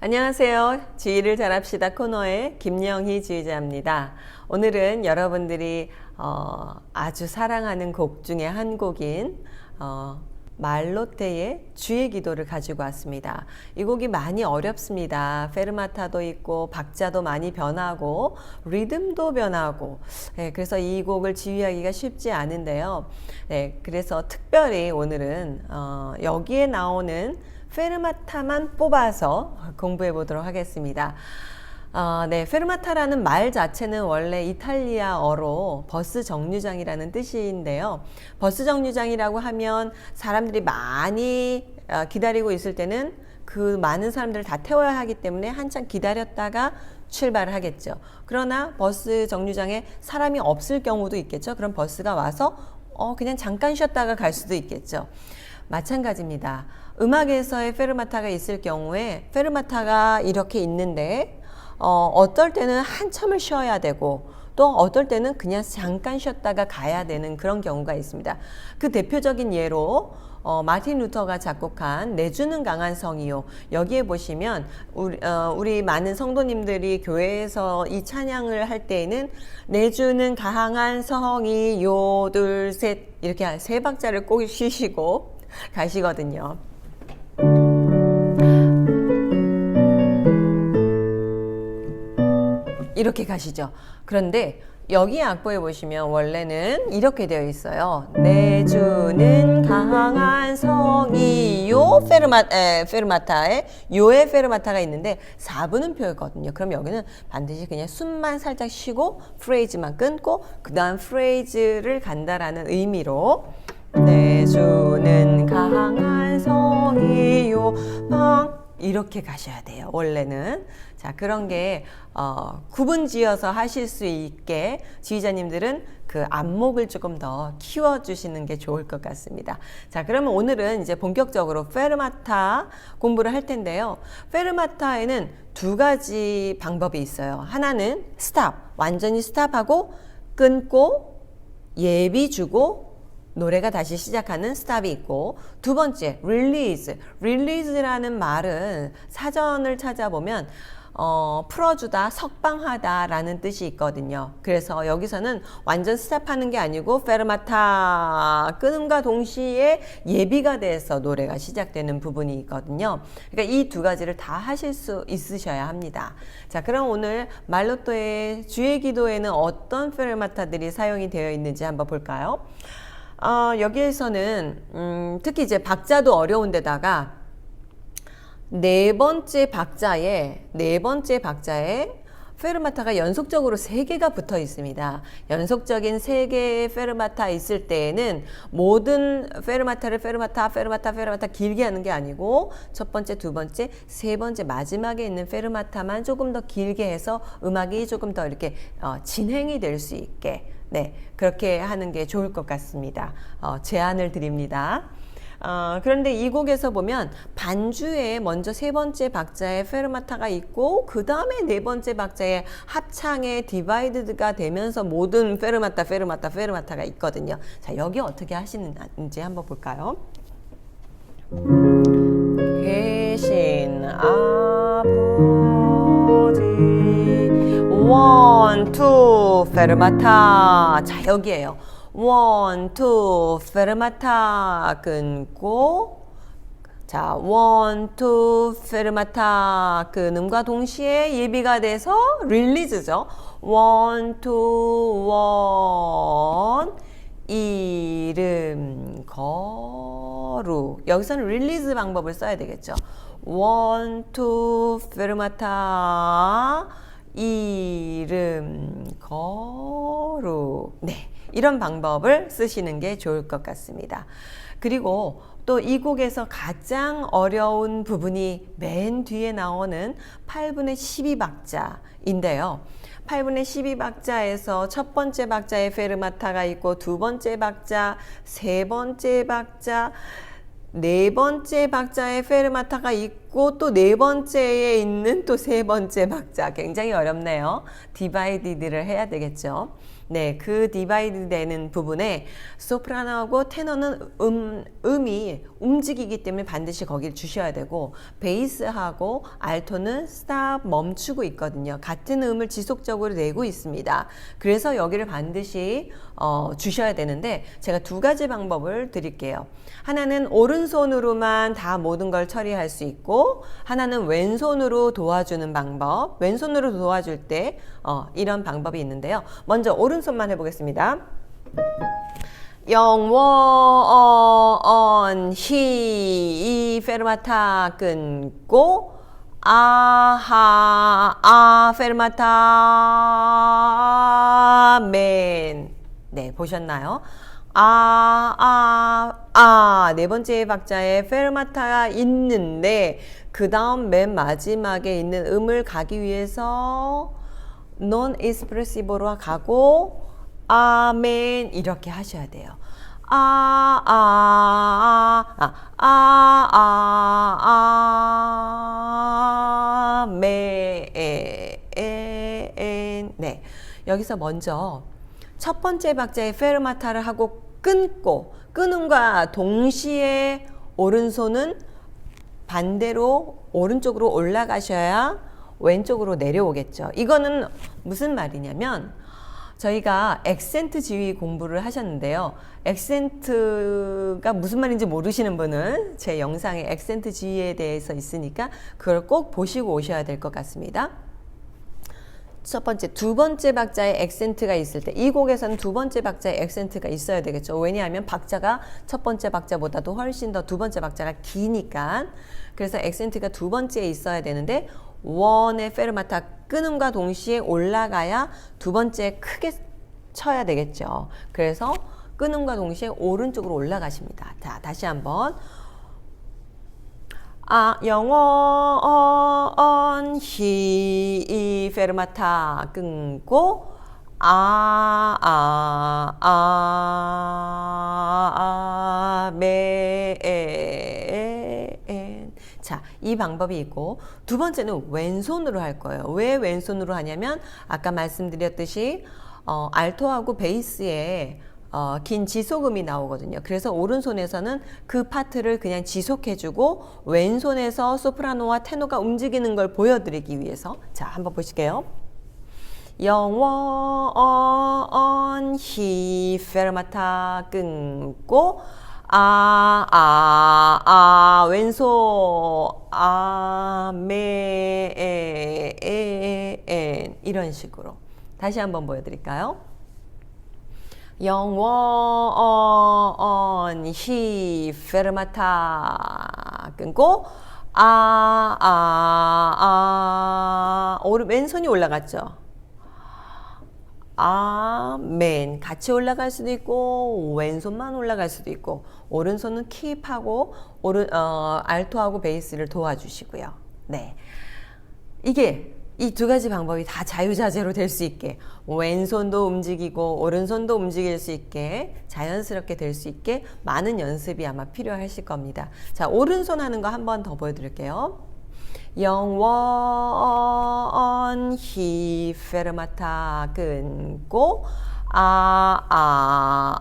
안녕하세요. 지휘를 잘합시다 코너의 김영희 지휘자입니다. 오늘은 여러분들이 어, 아주 사랑하는 곡 중에 한 곡인 어, 말로테의 주의 기도를 가지고 왔습니다. 이 곡이 많이 어렵습니다. 페르마타도 있고 박자도 많이 변하고 리듬도 변하고 네, 그래서 이 곡을 지휘하기가 쉽지 않은데요. 네, 그래서 특별히 오늘은 어, 여기에 나오는 페르마타만 뽑아서 공부해 보도록 하겠습니다. 어, 네, 페르마타라는 말 자체는 원래 이탈리아어로 버스 정류장이라는 뜻인데요. 버스 정류장이라고 하면 사람들이 많이 어, 기다리고 있을 때는 그 많은 사람들을 다 태워야 하기 때문에 한참 기다렸다가 출발을 하겠죠. 그러나 버스 정류장에 사람이 없을 경우도 있겠죠. 그럼 버스가 와서 어, 그냥 잠깐 쉬었다가 갈 수도 있겠죠. 마찬가지입니다. 음악에서의 페르마타가 있을 경우에 페르마타가 이렇게 있는데 어, 어떨 때는 한참을 쉬어야 되고 또 어떨 때는 그냥 잠깐 쉬었다가 가야 되는 그런 경우가 있습니다. 그 대표적인 예로 어, 마틴 루터가 작곡한 내주는 강한 성이요. 여기에 보시면 우리, 어, 우리 많은 성도님들이 교회에서 이 찬양을 할 때에는 내주는 강한 성이요 둘 셋 이렇게 세 박자를 꼭 쉬시고 가시거든요. 이렇게 가시죠. 그런데 여기 악보에 보시면 원래는 이렇게 되어 있어요. 내 주는 강한 성이요 페르마 에, 페르마타에 요의 페르마타가 있는데 4분음 표였거든요. 그럼 여기는 반드시 그냥 숨만 살짝 쉬고 프레이즈만 끊고 그다음 프레이즈를 간다라는 의미로 내 주는 강한 성이요 방 이렇게 가셔야 돼요. 원래는 자 그런 게 어, 구분지어서 하실 수 있게 지휘자님들은 그 안목을 조금 더 키워주시는 게 좋을 것 같습니다. 자 그러면 오늘은 이제 본격적으로 페르마타 공부를 할 텐데요. 페르마타에는 두 가지 방법이 있어요. 하나는 스탑 완전히 스탑하고 끊고 예비 주고 노래가 다시 시작하는 스탑이 있고 두 번째 릴리즈 릴리즈라는 말은 사전을 찾아보면 어, 풀어주다, 석방하다 라는 뜻이 있거든요. 그래서 여기서는 완전 스탑하는 게 아니고 페르마타 끊음과 동시에 예비가 돼서 노래가 시작되는 부분이 있거든요. 그러니까 이 두 가지를 다 하실 수 있으셔야 합니다. 자, 그럼 오늘 말로또의 주의 기도에는 어떤 페르마타들이 사용이 되어 있는지 한번 볼까요? 어, 여기에서는 음, 특히 이제 박자도 어려운데다가 네 번째 박자에 네 번째 박자에 페르마타가 연속적으로 세 개가 붙어 있습니다. 연속적인 세 개의 페르마타 있을 때에는 모든 페르마타를 페르마타, 페르마타, 페르마타 길게 하는 게 아니고 첫 번째, 두 번째, 세 번째 마지막에 있는 페르마타만 조금 더 길게 해서 음악이 조금 더 이렇게 어, 진행이 될 수 있게 네 그렇게 하는 게 좋을 것 같습니다. 어, 제안을 드립니다. 어, 그런데 이 곡에서 보면 반주에 먼저 세 번째 박자에 페르마타가 있고 그 다음에 네 번째 박자에 합창에 디바이드가 되면서 모든 페르마타 페르마타 페르마타가 있거든요. 자 여기 어떻게 하시는지 한번 볼까요? 계신 아버지 원, 투, 페르마타 자 여기에요. 원, 투, 페르마타 끊고 자, 원, 투, 페르마타 끊음과 동시에 예비가 돼서 릴리즈죠. 원, 투, 원, 이름, 거루. 여기서는 릴리즈 방법을 써야 되겠죠. 원, 투, 페르마타, 이름, 거루. 네. 이런 방법을 쓰시는 게 좋을 것 같습니다. 그리고 또 이 곡에서 가장 어려운 부분이 맨 뒤에 나오는 8분의 12박자인데요. 8분의 12박자에서 첫 번째 박자에 페르마타가 있고 두 번째 박자, 세 번째 박자, 네 번째 박자에 페르마타가 있고 또 네 번째에 있는 또 세 번째 박자 굉장히 어렵네요. 디바이디드를 해야 되겠죠. 네, 그 디바이드 되는 부분에 소프라노하고 테너는 음, 음이 움직이기 때문에 반드시 거기를 주셔야 되고 베이스하고 알토는 스탑 멈추고 있거든요. 같은 음을 지속적으로 내고 있습니다. 그래서 여기를 반드시 어, 주셔야 되는데 제가 두 가지 방법을 드릴게요. 하나는 오른손으로만 다 모든 걸 처리할 수 있고 하나는 왼손으로 도와주는 방법. 왼손으로 도와줄 때 어, 이런 방법이 있는데요. 먼저 오른 손만 해보겠습니다. 영원 히, 이 페르마타 끊고 아하 아 페르마타 맨. 네, 보셨나요? 아, 아, 아, 네 번째 박자에 페르마타가 있는데, 그 다음 맨 마지막에 있는 음을 가기 위해서 non expressive로 가고, 아멘, 이렇게 하셔야 돼요. 아, 아, 아, 아, 아, 아, 아, 네. 여기서 먼저 첫 번째 박자의 페르마타를 하고 끊고 끊음과 동시에 오른손은 반대로 오른쪽으로 올라가셔야 왼쪽으로 내려오겠죠. 이거는 무슨 말이냐면 저희가 액센트 지위 공부를 하셨는데요. 액센트가 무슨 말인지 모르시는 분은 제 영상에 액센트 지위에 대해서 있으니까 그걸 꼭 보시고 오셔야 될 것 같습니다. 첫 번째, 두 번째 박자에 액센트가 있을 때 이 곡에서는 두 번째 박자에 액센트가 있어야 되겠죠. 왜냐하면 박자가 첫 번째 박자보다도 훨씬 더 두 번째 박자가 기니까. 그래서 액센트가 두 번째에 있어야 되는데 원의 페르마타 끊음과 동시에 올라가야 두 번째 크게 쳐야 되겠죠. 그래서 끊음과 동시에 오른쪽으로 올라가십니다. 자, 다시 한번. 아, 영원 히, 이 페르마타 끊고 아, 아, 아, 아, 메, 에, 엔. 자, 이 방법이 있고 두 번째는 왼손으로 할 거예요. 왜 왼손으로 하냐면 아까 말씀드렸듯이 어, 알토하고 베이스에 어, 긴 지속음이 나오거든요. 그래서 오른손에서는 그 파트를 그냥 지속해주고 왼손에서 소프라노와 테노가 움직이는 걸 보여드리기 위해서 자 한번 보실게요. 영원 히 페르마타 끊고 아, 아, 아, 왼손, 아, 메, 에, 에, 엔. 이런 식으로. 다시 한번 보여드릴까요? 영원, 히, 페르마타. 끊고, 아, 아, 아, 오른, 왼손이 올라갔죠? 아멘. 같이 올라갈 수도 있고 왼손만 올라갈 수도 있고 오른손은 킵하고 오른 어, 알토하고 베이스를 도와주시고요. 네. 이게 이 두 가지 방법이 다 자유자재로 될 수 있게 왼손도 움직이고 오른손도 움직일 수 있게 자연스럽게 될 수 있게 많은 연습이 아마 필요하실 겁니다. 자, 오른손 하는 거 한 번 더 보여드릴게요. 영원 히 페르마타 끊고 아, 아,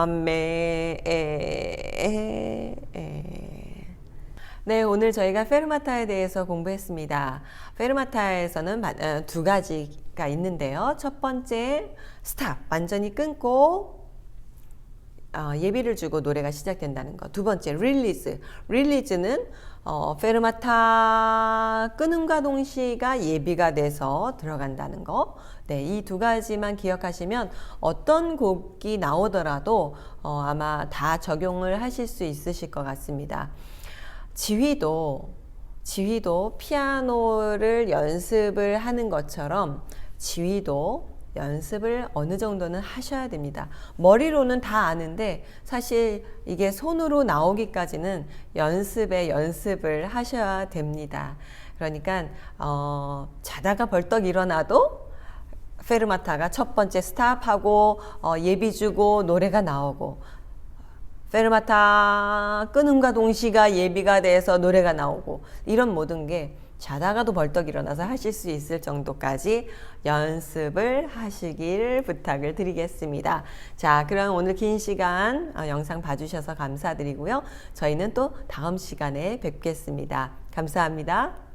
아, 메, 에, 에. 네, 오늘 저희가 페르마타에 대해서 공부했습니다. 페르마타에서는 마- 어, 두 가지가 있는데요. 첫 번째, 스탑. 완전히 끊고 어, 예비를 주고 노래가 시작된다는 거. 두 번째, 릴리즈. 릴리즈는 어, 페르마타 끊음과 동시가 예비가 돼서 들어간다는 거. 네, 이 두 가지만 기억하시면 어떤 곡이 나오더라도 어, 아마 다 적용을 하실 수 있으실 것 같습니다. 지휘도 지휘도 피아노를 연습을 하는 것처럼 지휘도 연습을 어느 정도는 하셔야 됩니다. 머리로는 다 아는데 사실 이게 손으로 나오기까지는 연습에 연습을 하셔야 됩니다. 그러니까 어, 자다가 벌떡 일어나도 페르마타가 첫 번째 스탑하고 어, 예비 주고 노래가 나오고 페르마타 끊음과 동시가 예비가 돼서 노래가 나오고 이런 모든 게 자다가도 벌떡 일어나서 하실 수 있을 정도까지 연습을 하시길 부탁을 드리겠습니다. 자, 그럼 오늘 긴 시간 어, 영상 봐주셔서 감사드리고요. 저희는 또 다음 시간에 뵙겠습니다. 감사합니다.